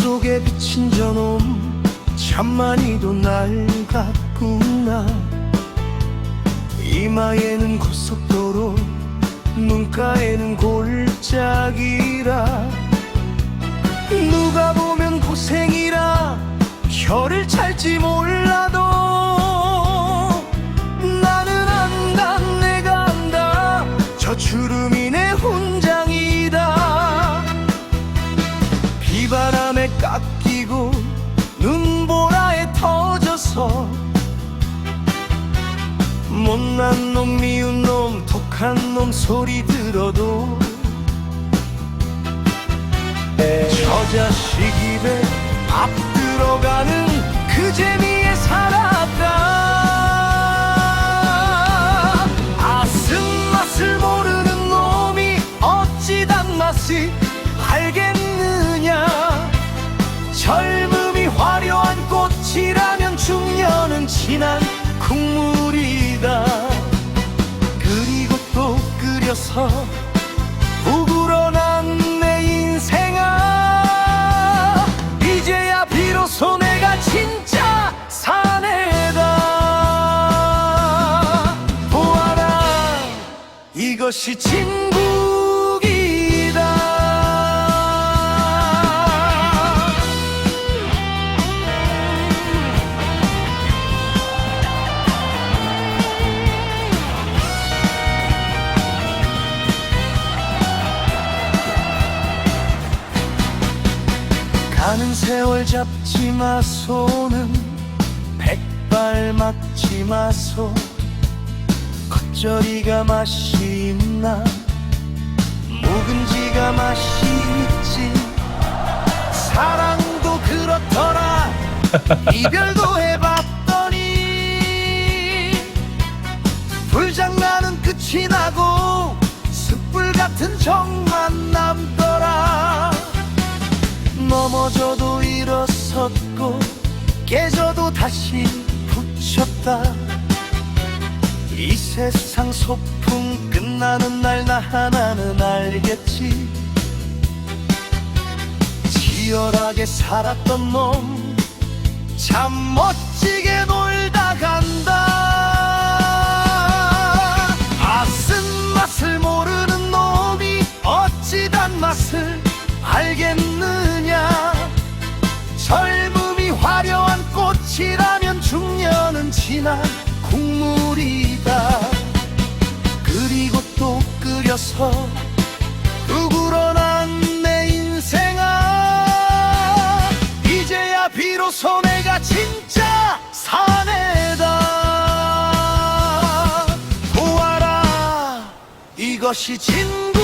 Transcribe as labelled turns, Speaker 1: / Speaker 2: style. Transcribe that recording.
Speaker 1: 내게 비친 저놈 참 많이도 낡았구나. 이마에는 고속도로 눈가에는 골짜기라. 누가 보면 고생이라 혀를 찰지 몰라도. 나는 안다 내가 안다. 저 주름 놈 소리 들어도 저 자식 입에 밥 들어가는 그 재미에 살았다? 아승 맛을 모르는 놈이 어찌 단맛이 알겠느냐? 젊음이 화려한 꽃이라면 중년은 진한 끓여서 우그러난 내 인생아. 이제야 비로소 내가 진짜 사내다. 보아라 이것이 진 가는 세월 잡지 마 손은 백발 막지 마소. 겉절이가 맛이 있나? 묵은지가 맛이 있지. 사랑도 그렇더라. 이별도 해봤더니 불장난은 끝이 나고 숯불 같은 정만 넘어져도 일어섰고 깨져도 다시 붙였다. 이 세상 소풍 끝나는 날 나 하나는 알겠지. 치열하게 살았던 놈 참 멋지게 놀다 간다 꽃이라면 중년은 진한 국물이다. 그리고 또 끓여서 우그러난 내 인생아. 이제야 비로소 내가 진짜 사내다. 보아라 이것이 진국